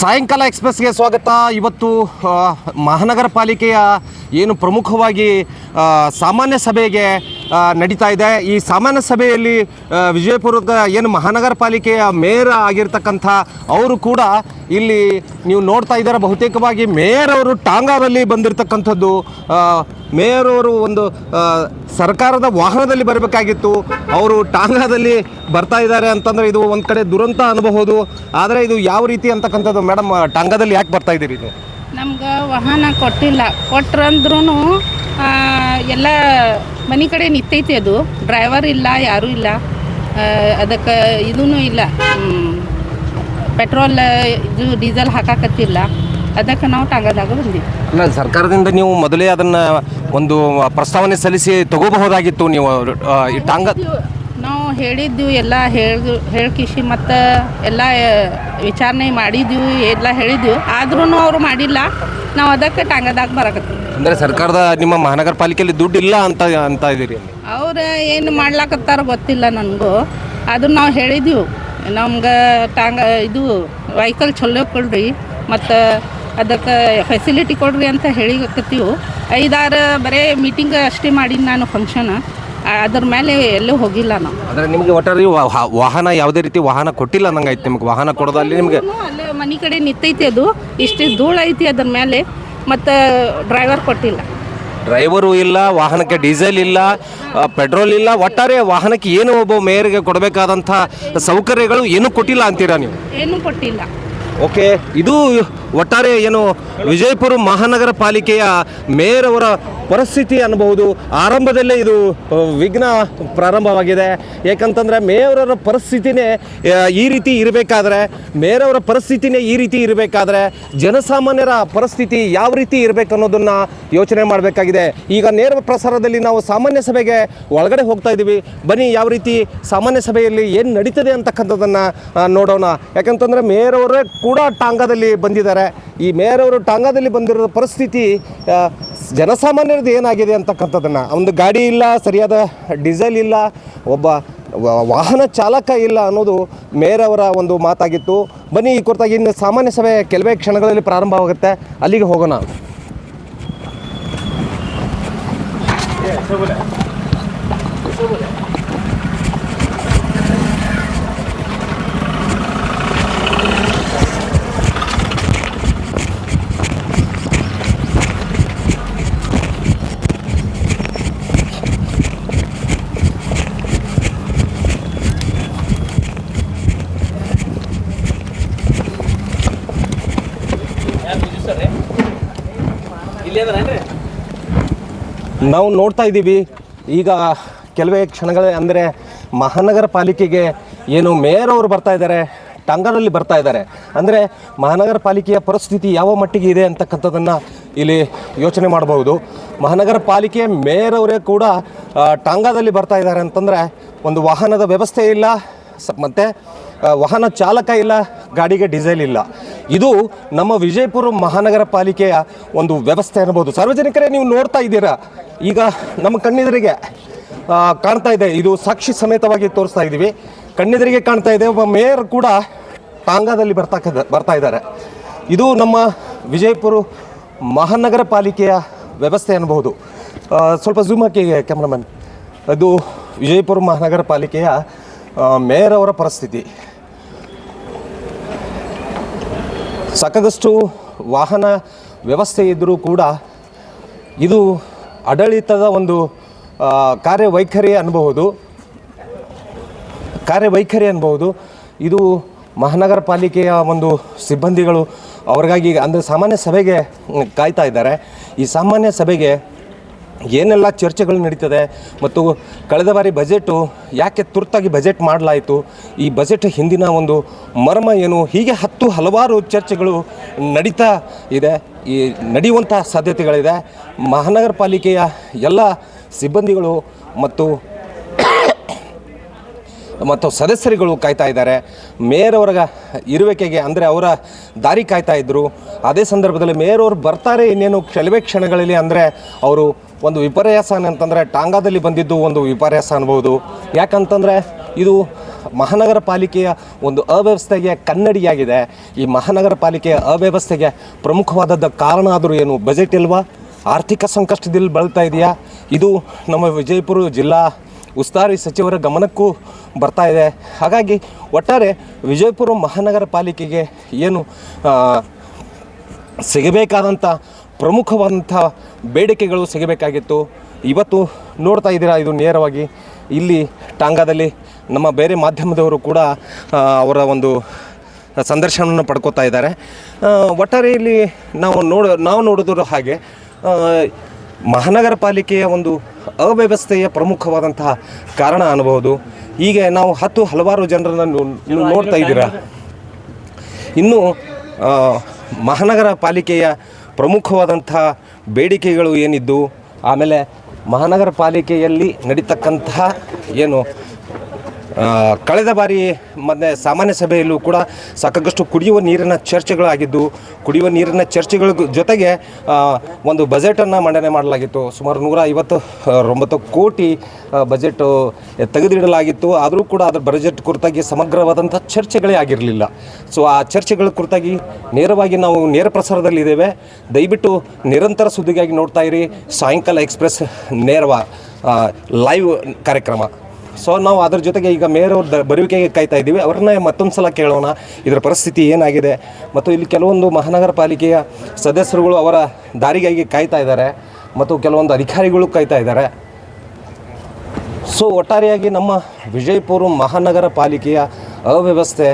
ಸಾಯಂಕಾಲ ಎಕ್ಸ್ಪ್ರೆಸ್ಗೆ ಸ್ವಾಗತ. ಇವತ್ತು ಮಹಾನಗರ ಪಾಲಿಕೆಯ ಏನು ಪ್ರಮುಖವಾಗಿ ಸಾಮಾನ್ಯ ಸಭೆಗೆ ನಡೀತಾ ಇದೆ. ಈ ಸಾಮಾನ್ಯ ಸಭೆಯಲ್ಲಿ ವಿಜಯಪುರದ ಏನು ಮಹಾನಗರ ಪಾಲಿಕೆಯ ಮೇಯರ್ ಆಗಿರ್ತಕ್ಕಂಥ ಅವರು ಕೂಡ ಇಲ್ಲಿ ನೀವು ನೋಡ್ತಾ ಇದ್ದಾರೆ. ಬಹುತೇಕವಾಗಿ ಮೇಯರ್ ಅವರು ಟಾಂಗಾದಲ್ಲಿ ಬಂದಿರತಕ್ಕಂಥದ್ದು. ಮೇಯರ್ ಅವರು ಒಂದು ಸರ್ಕಾರದ ವಾಹನದಲ್ಲಿ ಬರಬೇಕಾಗಿತ್ತು. ಅವರು ಟಾಂಗಾದಲ್ಲಿ ಬರ್ತಾ ಇದ್ದಾರೆ ಅಂತಂದರೆ ಇದು ಒಂದು ಕಡೆ ದುರಂತ ಅನ್ಬಹುದು. ಆದರೆ ಇದು ಯಾವ ರೀತಿ ಅಂತಕ್ಕಂಥದ್ದು ಮೇಡಮ್, ಟಾಂಗಾದಲ್ಲಿ ಯಾಕೆ ಬರ್ತಾ ಇದ್ದೀರಿ ಇದು ನಮ್ಗೆ ವಾಹನ ಕೊಟ್ಟಿಲ್ಲ. ಕೊಟ್ರಂದ್ರೂ ಎಲ್ಲ ಮನೆ ಕಡೆ ನಿಂತೈತಿ ಅದು. ಡ್ರೈವರ್ ಇಲ್ಲ ಯಾರೂ ಇಲ್ಲ. ಅದಕ್ಕೆ ಇದೂ ಇಲ್ಲ. ಪೆಟ್ರೋಲ್ ಇದು ಡೀಸೆಲ್ ಹಾಕಾಕತ್ತಿಲ್ಲ. ಅದಕ್ಕೆ ನಾವು ಟಾಂಗದಾಗ ಬಂದಿವಿ. ಅಲ್ಲ ಸರ್ಕಾರದಿಂದ ನೀವು ಮೊದಲೇ ಅದನ್ನು ಒಂದು ಪ್ರಸ್ತಾವನೆ ಸಲ್ಲಿಸಿ ತಗೋಬಹುದಾಗಿತ್ತು ನೀವು ಈ ಟಾಂಗ ನಾವು ಹೇಳಿದ್ವಿ ಎಲ್ಲ ಹೇಳಿ ಹೇಳ್ಕಿಸಿ ಮತ್ತು ಎಲ್ಲ ವಿಚಾರಣೆ ಮಾಡಿದ್ವಿ ಎಲ್ಲ ಹೇಳಿದ್ವಿ. ಆದ್ರೂ ಅವರು ಮಾಡಿಲ್ಲ. ನಾವು ಅದಕ್ಕೆ ಟಾಂಗದಾಗ ಬರಕತ್ತೀವಿ ಅಂದ್ರೆ ಸರ್ಕಾರದ ನಿಮ್ಮ ಮಹಾನಗರ ಪಾಲಿಕೆಯಲ್ಲಿ ದುಡ್ಡು ಇಲ್ಲ ಅಂತ ಅಂತ ಇದ್ದೀರಿ ಅವ್ರ ಏನು ಮಾಡ್ಲಾಕತ್ತಾರ ಗೊತ್ತಿಲ್ಲ ನನಗೂ. ಅದು ನಾವು ಹೇಳಿದೀವಿ. ನಮ್ಗೆ ಟಾಂಗ ಇದು ವೆಹಿಕಲ್ ಚಲೋ ಕೊಡ್ರಿ ಮತ್ತು ಅದಕ್ಕೆ ಫೆಸಿಲಿಟಿ ಕೊಡ್ರಿ ಅಂತ ಹೇಳಿಕತ್ತೀವಿ. ಐದಾರು ಬರೀ ಮೀಟಿಂಗ್ ಅಷ್ಟೇ ಮಾಡಿದ್ದು ನಾನು ಫಂಕ್ಷನ್ ಅದ್ರ ಮೇಲೆ ಎಲ್ಲೂ ಹೋಗಿಲ್ಲ ನಾವು. ಅಂದ್ರೆ ನಿಮಗೆ ಒಟ್ಟಾರೆ ವಾಹನ ಯಾವುದೇ ರೀತಿ ವಾಹನ ಕೊಟ್ಟಿಲ್ಲ ನಂಗೆ ಆಯ್ತು ನಿಮ್ಗೆ. ವಾಹನ ಕೊಡೋದಲ್ಲಿ ನಿಮಗೆ ಅಲ್ಲೇ ಮನೆ ಕಡೆ ನಿಂತೈತಿ ಅದು. ಇಷ್ಟು ಧೂಳು ಐತಿ ಅದ್ರ ಮೇಲೆ ಮತ್ತು ಡ್ರೈವರ್ ಕೊಟ್ಟಿಲ್ಲ. ಡ್ರೈವರು ಇಲ್ಲ ವಾಹನಕ್ಕೆ ಡೀಸೆಲ್ ಇಲ್ಲ ಪೆಟ್ರೋಲ್ ಇಲ್ಲ ಒಟ್ಟಾರೆ ವಾಹನಕ್ಕೆ ಏನು ಒಬ್ಬ ಮೇಯರ್ಗೆ ಕೊಡಬೇಕಾದಂಥ ಸೌಕರ್ಯಗಳು ಏನೂ ಕೊಟ್ಟಿಲ್ಲ ಅಂತೀರಾ ನೀವು? ಏನು ಕೊಟ್ಟಿಲ್ಲ. ಓಕೆ ಇದು ಒಟ್ಟಾರೆ ಏನು ವಿಜಯಪುರ ಮಹಾನಗರ ಪಾಲಿಕೆಯ ಮೇಯರ್ ಅವರ ಪರಿಸ್ಥಿತಿ ಅನ್ನಬಹುದು. ಆರಂಭದಲ್ಲೇ ಇದು ವಿಘ್ನ ಪ್ರಾರಂಭವಾಗಿದೆ. ಯಾಕಂತಂದ್ರೆ ಮೇಯರವರ ಪರಿಸ್ಥಿತಿನೇ ಈ ರೀತಿ ಇರಬೇಕಾದ್ರೆ ಮೇಯರ್ ಅವರ ಪರಿಸ್ಥಿತಿನೇ ಈ ರೀತಿ ಇರಬೇಕಾದ್ರೆ, ಜನಸಾಮಾನ್ಯರ ಪರಿಸ್ಥಿತಿ ಯಾವ ರೀತಿ ಇರಬೇಕು ಅನ್ನೋದನ್ನ ಯೋಚನೆ ಮಾಡಬೇಕಾಗಿದೆ. ಈಗ ನೇರ ಪ್ರಸಾರದಲ್ಲಿ ನಾವು ಸಾಮಾನ್ಯ ಸಭೆಗೆ ಒಳಗಡೆ ಹೋಗ್ತಾ ಇದ್ದೀವಿ. ಬನ್ನಿ, ಯಾವ ರೀತಿ ಸಾಮಾನ್ಯ ಸಭೆಯಲ್ಲಿ ಏನು ನಡೀತದೆ ಅಂತಕ್ಕಂಥದ್ದನ್ನು ನೋಡೋಣ. ಯಾಕಂತಂದರೆ ಮೇಯರ್ ಅವರೇ ಕೂಡ ಟಾಂಗದಲ್ಲಿ ಬಂದಿದ್ದಾರೆ. ಈ ಮೇಯರವರು ಟಾಂಗದಲ್ಲಿ ಬಂದಿರೋ ಪರಿಸ್ಥಿತಿ ಜನಸಾಮಾನ್ಯರದ್ದು ಏನಾಗಿದೆ ಅಂತಕ್ಕಂಥದ್ದನ್ನು. ಒಂದು ಗಾಡಿ ಇಲ್ಲ, ಸರಿಯಾದ ಡೀಸೆಲ್ ಇಲ್ಲ, ಒಬ್ಬ ವಾಹನ ಚಾಲಕ ಇಲ್ಲ ಅನ್ನೋದು ಮೇಯರ್ ಅವರ ಒಂದು ಮಾತಾಗಿತ್ತು. ಬನ್ನಿ, ಈ ಕುರಿತಾಗಿ ಇನ್ನು ಸಾಮಾನ್ಯ ಸಭೆ ಕೆಲವೇ ಕ್ಷಣಗಳಲ್ಲಿ ಪ್ರಾರಂಭವಾಗುತ್ತೆ. ಅಲ್ಲಿಗೆ ಹೋಗೋಣ. ನಾವು ನೋಡ್ತಾ ಇದ್ದೀವಿ. ಈಗ ಕೆಲವೇ ಕ್ಷಣಗಳೇ ಅಂದರೆ ಮಹಾನಗರ ಪಾಲಿಕೆಗೆ ಏನು ಮೇಯರ್ ಅವರು ಬರ್ತಾ ಇದ್ದಾರೆ, ಟಂಗರಲ್ಲಿ ಬರ್ತಾ ಇದ್ದಾರೆ. ಅಂದರೆ ಮಹಾನಗರ ಪಾಲಿಕೆಯ ಪರಿಸ್ಥಿತಿ ಯಾವ ಮಟ್ಟಿಗೆ ಇದೆ ಅಂತಕ್ಕಂಥದ್ದನ್ನು ಇಲ್ಲಿ ಯೋಚನೆ ಮಾಡಬಹುದು. ಮಹಾನಗರ ಪಾಲಿಕೆ ಮೇಯರ್ ಅವರೇ ಕೂಡ ಟಾಂಗಾದಲ್ಲಿ ಬರ್ತಾ ಇದ್ದಾರೆ ಅಂತಂದರೆ ಒಂದು ವಾಹನದ ವ್ಯವಸ್ಥೆ ಇಲ್ಲ. ಮತ್ತು ವಾಹನ ಚಾಲಕ ಇಲ್ಲ, ಗಾಡಿಗೆ ಡೀಸೆಲ್ ಇಲ್ಲ. ಇದು ನಮ್ಮ ವಿಜಯಪುರ ಮಹಾನಗರ ಪಾಲಿಕೆಯ ಒಂದು ವ್ಯವಸ್ಥೆ ಅನ್ಬೋದು ಸಾರ್ವಜನಿಕರೇ, ನೀವು ನೋಡ್ತಾ ಇದ್ದೀರಾ? ಈಗ ನಮ್ಮ ಕಣ್ಣೆದುರಿಗೆ ಕಾಣ್ತಾ ಇದೆ. ಇದು ಸಾಕ್ಷಿ ಸಮೇತವಾಗಿ ತೋರಿಸ್ತಾ ಇದ್ದೀವಿ. ಕಣ್ಣೆದುರಿಗೆ ಕಾಣ್ತಾ ಇದೆ. ಒಬ್ಬ ಮೇಯರ್ ಕೂಡ ಟಾಂಗಾದಲ್ಲಿ ಬರ್ತಾ ಬರ್ತಾ ಇದ್ದಾರೆ. ಇದು ನಮ್ಮ ವಿಜಯಪುರ ಮಹಾನಗರ ಪಾಲಿಕೆಯ ವ್ಯವಸ್ಥೆ ಅನ್ಬೋದು ಸ್ವಲ್ಪ ಝೂಮ್ ಹಾಕಿ ಕ್ಯಾಮ್ರಾಮನ್ ಅದು ವಿಜಯಪುರ ಮಹಾನಗರ ಪಾಲಿಕೆಯ ಮೇಯರ್ ಅವರ ಪರಿಸ್ಥಿತಿ. ಸಾಕಾಗಷ್ಟು ವಾಹನ ವ್ಯವಸ್ಥೆ ಇದ್ದರೂ ಕೂಡ ಇದು ಆಡಳಿತದ ಒಂದು ಕಾರ್ಯವೈಖರಿ ಅನ್ಬಹುದು ಕಾರ್ಯವೈಖರಿ ಅನ್ಬಹುದು ಇದು ಮಹಾನಗರ ಪಾಲಿಕೆಯ ಒಂದು ಸಿಬ್ಬಂದಿಗಳು ಅವ್ರಿಗಾಗಿ ಅಂದರೆ ಸಾಮಾನ್ಯ ಸಭೆಗೆ ಕಾಯ್ತಾ ಇದ್ದಾರೆ. ಈ ಸಾಮಾನ್ಯ ಸಭೆಗೆ ಏನೆಲ್ಲ ಚರ್ಚೆಗಳು ನಡೀತದೆ ಮತ್ತು ಕಳೆದ ಬಾರಿ ಬಜೆಟು ಯಾಕೆ ತುರ್ತಾಗಿ ಬಜೆಟ್ ಮಾಡಲಾಯಿತು? ಈ ಬಜೆಟ್ ಹಿಂದಿನ ಒಂದು ಮರ್ಮ ಏನು? ಹೀಗೆ ಹತ್ತು ಹಲವಾರು ಚರ್ಚೆಗಳು ನಡೀತಾ ಇದೆ. ಈ ನಡೆಯುವಂಥ ಸಾಧ್ಯತೆಗಳಿದೆ. ಮಹಾನಗರ ಪಾಲಿಕೆಯ ಎಲ್ಲ ಸಿಬ್ಬಂದಿಗಳು ಮತ್ತು ಮತ್ತು ಸದಸ್ಯರುಗಳು ಕಾಯ್ತಾ ಇದ್ದಾರೆ. ಮೇಯರ್ ಅವರ ಇರುವಿಕೆಗೆ ಅಂದರೆ ಅವರ ದಾರಿ ಕಾಯ್ತಾ ಇದ್ದರು ಅದೇ ಸಂದರ್ಭದಲ್ಲಿ ಮೇಯರ್ ಅವರು ಬರ್ತಾರೆ ಇನ್ನೇನು ಕೆಲವೇ ಕ್ಷಣಗಳಲ್ಲಿ ಅಂದರೆ ಅವರು ಒಂದು ವಿಪರ್ಯಾಸ ಅಂತಂದರೆ ಟಾಂಗಾದಲ್ಲಿ ಬಂದಿದ್ದು ಒಂದು ವಿಪರ್ಯಾಸ ಅನ್ಬೋದು. ಯಾಕಂತಂದರೆ ಇದು ಮಹಾನಗರ ಪಾಲಿಕೆಯ ಒಂದು ಅವ್ಯವಸ್ಥೆಗೆ ಕನ್ನಡಿಯಾಗಿದೆ. ಈ ಮಹಾನಗರ ಪಾಲಿಕೆಯ ಅವ್ಯವಸ್ಥೆಗೆ ಪ್ರಮುಖವಾದದ್ದು ಕಾರಣ ಆದರೂ ಏನು? ಬಜೆಟ್ ಇಲ್ವಾ? ಆರ್ಥಿಕ ಸಂಕಷ್ಟದಲ್ಲಿ ಬಳಲ್ತಾ ಇದೆಯಾ? ಇದು ನಮ್ಮ ವಿಜಯಪುರ ಜಿಲ್ಲಾ ಉಸ್ತುವಾರಿ ಸಚಿವರ ಗಮನಕ್ಕೂ ಬರ್ತಾ ಇದೆ. ಹಾಗಾಗಿ ಒಟ್ಟಾರೆ ವಿಜಯಪುರ ಮಹಾನಗರ ಪಾಲಿಕೆಗೆ ಏನು ಸಿಗಬೇಕಾದಂಥ ಪ್ರಮುಖವಾದಂಥ ಬೇಡಿಕೆಗಳು ಸಿಗಬೇಕಾಗಿತ್ತು. ಇವತ್ತು ನೋಡ್ತಾ ಇದ್ದೀರಾ ಇದು ನೇರವಾಗಿ. ಇಲ್ಲಿ ಟಾಂಗಾದಲ್ಲಿ ನಮ್ಮ ಬೇರೆ ಮಾಧ್ಯಮದವರು ಕೂಡ ಅವರ ಒಂದು ಸಂದರ್ಶನವನ್ನು ಪಡ್ಕೋತಾ ಇದ್ದಾರೆ. ಒಟ್ಟಾರೆಯಲ್ಲಿ ಒಟ್ಟಾರೆ ಇಲ್ಲಿ ನಾವು ನೋಡ ನಾವು ನೋಡಿದ್ರು ಹಾಗೆ ಮಹಾನಗರ ಪಾಲಿಕೆಯ ಒಂದು ಅವ್ಯವಸ್ಥೆಯ ಪ್ರಮುಖವಾದಂತಹ ಕಾರಣ ಅನ್ನಬಹುದು. ಹೀಗೆ ನಾವು ಹತ್ತು ಹಲವಾರು ಜನರನ್ನು ನೋಡ್ತಾ ಇದ್ದೀರಾ. ಇನ್ನು ಮಹಾನಗರ ಪಾಲಿಕೆಯ ಪ್ರಮುಖವಾದಂಥ ಬೇಡಿಕೆಗಳು ಏನಿದ್ದು? ಆಮೇಲೆ ಮಹಾನಗರ ಪಾಲಿಕೆಯಲ್ಲಿ ನಡೀತಕ್ಕಂತಹ ಏನು ಕಳೆದ ಬಾರಿ ಮೊನ್ನೆ ಸಾಮಾನ್ಯ ಸಭೆಯಲ್ಲೂ ಕೂಡ ಸಾಕಷ್ಟು ಕುಡಿಯುವ ನೀರಿನ ಚರ್ಚೆಗಳಾಗಿದ್ದು, ಕುಡಿಯುವ ನೀರಿನ ಚರ್ಚೆಗಳ ಜೊತೆಗೆ ಒಂದು ಬಜೆಟನ್ನು ಮಂಡನೆ ಮಾಡಲಾಗಿತ್ತು. ಸುಮಾರು ನೂರ ಐವತ್ತು ಒಂಬತ್ತು ಕೋಟಿ ಬಜೆಟು ತೆಗೆದಿಡಲಾಗಿತ್ತು. ಆದರೂ ಕೂಡ ಅದರ ಬಜೆಟ್ ಕುರಿತಾಗಿ ಸಮಗ್ರವಾದಂಥ ಚರ್ಚೆಗಳೇ ಆಗಿರಲಿಲ್ಲ. ಸೊ, ಆ ಚರ್ಚೆಗಳ ಕುರಿತಾಗಿ ನೇರವಾಗಿ ನಾವು ನೇರ ಪ್ರಸಾರದಲ್ಲಿದ್ದೇವೆ ದಯವಿಟ್ಟು ನಿರಂತರ ಸುದ್ದಿಗಾಗಿ ನೋಡ್ತಾ ಇರಿ. ಸಾಯಂಕಾಲ ಎಕ್ಸ್ಪ್ರೆಸ್ ನೇರವ ಲೈವ್ ಕಾರ್ಯಕ್ರಮ. ಸೊ ನಾವು ಅದ್ರ ಜೊತೆಗೆ ಈಗ ಮೇಯರ್ ಅವ್ರ ಬರುವಿಕೆಗೆ ಕಾಯ್ತಾ ಇದ್ದೀವಿ. ಅವ್ರನ್ನ ಮತ್ತೊಂದು ಸಲ ಕೇಳೋಣ. ಇದರ ಪರಿಸ್ಥಿತಿ ಏನಾಗಿದೆ? ಮತ್ತು ಇಲ್ಲಿ ಕೆಲವೊಂದು ಮಹಾನಗರ ಪಾಲಿಕೆಯ ಸದಸ್ಯರುಗಳು ಅವರ ದಾರಿಗಾಗಿ ಕಾಯ್ತಾ ಇದ್ದಾರೆ. ಮತ್ತು ಕೆಲವೊಂದು ಅಧಿಕಾರಿಗಳು ಕಾಯ್ತಾ ಇದ್ದಾರೆ. ಸೊ ಒಟ್ಟಾರೆಯಾಗಿ ನಮ್ಮ ವಿಜಯಪುರ ಮಹಾನಗರ ಪಾಲಿಕೆಯ ಅವ್ಯವಸ್ಥೆ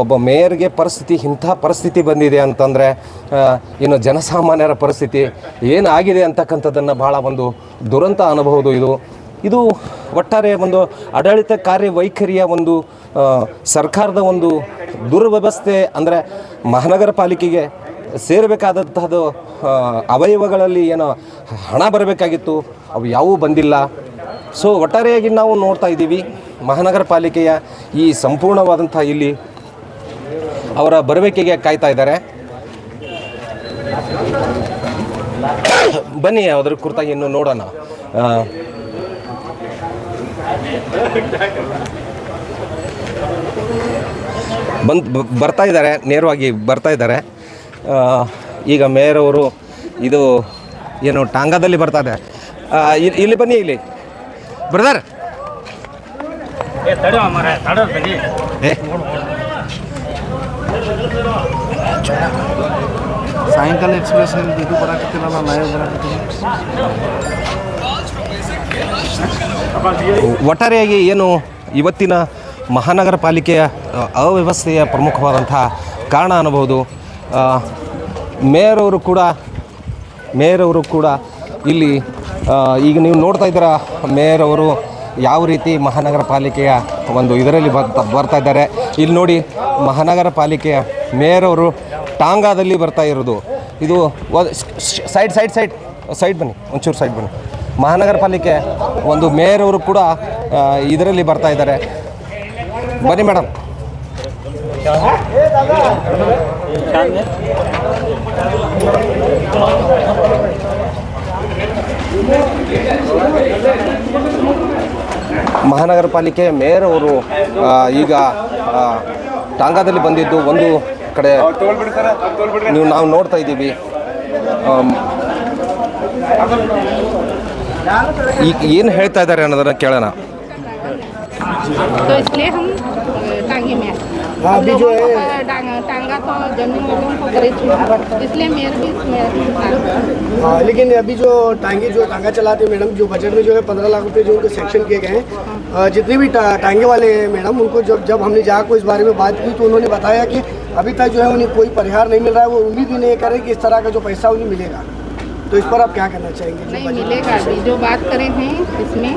ಒಬ್ಬ ಮೇಯರ್ಗೆ ಪರಿಸ್ಥಿತಿ, ಇಂಥ ಪರಿಸ್ಥಿತಿ ಬಂದಿದೆ ಅಂತಂದರೆ ಏನು ಜನಸಾಮಾನ್ಯರ ಪರಿಸ್ಥಿತಿ ಏನಾಗಿದೆ ಅಂತಕ್ಕಂಥದ್ದನ್ನು ಭಾಳ ಒಂದು ದುರಂತ ಅನ್ನಬಹುದು ಇದು. ಇದು ಒಟ್ಟಾರೆ ಒಂದು ಆಡಳಿತ ಕಾರ್ಯವೈಖರಿಯ ಒಂದು ಸರ್ಕಾರದ ಒಂದು ದುರ್ವ್ಯವಸ್ಥೆ ಅಂದರೆ ಮಹಾನಗರ ಪಾಲಿಕೆಗೆ ಸೇರಬೇಕಾದಂತಹದ್ದು ಅವಯವಗಳಲ್ಲಿ ಏನೋ ಹಣ ಬರಬೇಕಾಗಿತ್ತು, ಅವು ಯಾವೂ ಬಂದಿಲ್ಲ. ಸೊ ಒಟ್ಟಾರೆಯಾಗಿ ನಾವು ನೋಡ್ತಾ ಇದ್ದೀವಿ, ಮಹಾನಗರ ಪಾಲಿಕೆಯ ಈ ಸಂಪೂರ್ಣವಾದಂಥ ಇಲ್ಲಿ ಅವರ ಬರಬೇಕಿಗೆ ಕಾಯ್ತಾ ಇದ್ದಾರೆ. ಬನ್ನಿ ಅದರ ಕುರಿತಾಗಿ ಇನ್ನು ನೋಡೋಣ ಬಂದ್ ಬರ್ತಾ ಇದ್ದಾರೆ ನೇರವಾಗಿ ಬರ್ತಾ ಇದ್ದಾರೆ. ಈಗ ಮೇಯರ್ ಅವರು ಇದು ಏನು ಟಾಂಗಾದಲ್ಲಿ ಬರ್ತಾ ಇದೆ ಇಲ್ಲಿ ಬನ್ನಿ ಇಲ್ಲಿ. ಬ್ರದರ್. ಏ ಸಾಯಂಕಾಲ ಎಕ್ಸ್ಪ್ರೆಸ್ ಇದು ಬರಕತ್ತಿಲ್ಲ ಲೈವ್ ಬರಾಕತ್ತಿಲ್ಲ. ಒಟ್ಟಾರೆಯಾಗಿ ಏನು ಇವತ್ತಿನ ಮಹಾನಗರ ಪಾಲಿಕೆಯ ಅವ್ಯವಸ್ಥೆಯ ಪ್ರಮುಖವಾದಂಥ ಕಾರಣ ಅನ್ನಬಹುದು. ಮೇಯರ್ ಅವರು ಕೂಡ ಮೇಯರ್ ಅವರು ಕೂಡ ಇಲ್ಲಿ ಈಗ ನೀವು ನೋಡ್ತಾ ಇದ್ದೀರಾ ಮೇಯರ್ ಅವರು ಯಾವ ರೀತಿ ಮಹಾನಗರ ಪಾಲಿಕೆಯ ಒಂದು ಇದರಲ್ಲಿ ಬರ್ತಾ ಇದ್ದಾರೆ. ಇಲ್ಲಿ ನೋಡಿ ಮಹಾನಗರ ಪಾಲಿಕೆಯ ಮೇಯರ್ ಅವರು ಟಾಂಗಾದಲ್ಲಿ ಬರ್ತಾ ಇರೋದು. ಇದು ಸೈಡ್ ಸೈಡ್ ಸೈಡ್ ಸೈಡ್ ಬನ್ನಿ, ಒಂಚೂರು ಸೈಡ್ ಬನ್ನಿ. ಮಹಾನಗರ ಪಾಲಿಕೆ ಒಂದು ಮೇಯರ್ ಅವರು ಕೂಡ ಇದರಲ್ಲಿ ಬರ್ತಾ ಇದ್ದಾರೆ. ಬನ್ನಿ ಮೇಡಮ್ ಮಹಾನಗರ ಪಾಲಿಕೆ ಮೇಯರ್ ಅವರು ಈಗ ಟಾಂಗಾದಲ್ಲಿ ಬಂದಿದ್ದು ಒಂದು ಕಡೆ ನೀವು ನಾವು ನೋಡ್ತಾ ಇದ್ದೀವಿ. ಈಗ ಏನು ಹೇಳ್ತಾ ಇದ್ದಾರೆ ಅನ್ನೋದನ್ನ ಕೇಳೋಣ तो इसलिए हम अ, टांगे में आए हाँ, अब अभी लोगों जो को है- प- टांगा टांगा तो जमीन वालों को खरीद चुका इसलिए मेयर भी इसमें हाँ, लेकिन अभी जो टांगे जो टांगा चलाते हैं मैडम जो बजट में जो है पंद्रह लाख रुपए जो उनको सेक्शन किए गए हैं अ, जितने भी टा- टांगे वाले हैं मैडम उनको जब जब हमने जहाँ को इस बारे में बात की तो उन्होंने बताया कि अभी तक जो है उन्हें कोई परिहार नहीं मिल रहा है वो उम्मीद भी नहीं करे कि इस तरह का जो पैसा उन्हें मिलेगा तो इस पर आप क्या कहना चाहेंगे जो नहीं बजट- मिलेगा अभी जो बात करे हैं इसमें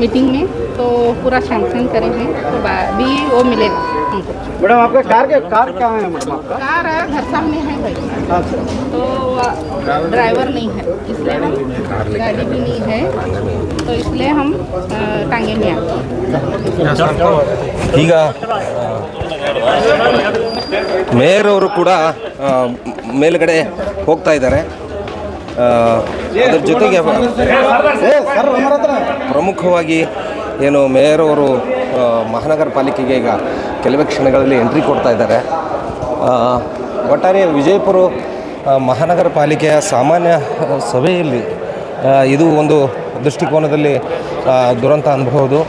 मीटिंग में तो पूरा सैंक्शन करे हैं तो बा- भी वो मिलेगा हमको मैडम आपका कार के कार कहाँ है मैडम आपका कार है घर सामने है भाई अच्छा तो आ, ड्राइवर नहीं है इसलिए हम गाड़ी भी नहीं है तो इसलिए हम अ, टांगे में आए ಈಗ ಮೇಯರ್ ಅವರು ಕೂಡ ಆ, ಮೇಲ್ಗಡೆ ಹೋಗ್ತಾ ಇದ್ದಾರೆ ಆ, ಅದ್ರ ಜೊತೆಗೆ ಪ್ರಮುಖವಾಗಿ ಏನು ಮೇಯರ್ ಅವರು ಮಹಾನಗರ ಪಾಲಿಕೆಗೆ ಈಗ ಕೆಲವೇ ಕ್ಷಣಗಳಲ್ಲಿ ಎಂಟ್ರಿ ಕೊಡ್ತಾ ಇದ್ದಾರೆ. ಒಟ್ಟಾರೆ ವಿಜಯಪುರ ಮಹಾನಗರ ಪಾಲಿಕೆಯ ಸಾಮಾನ್ಯ ಸಭೆಯಲ್ಲಿ ಇದು ಒಂದು ದೃಷ್ಟಿಕೋನದಲ್ಲಿ ದುರಂತ ಅನ್ಬಹುದು.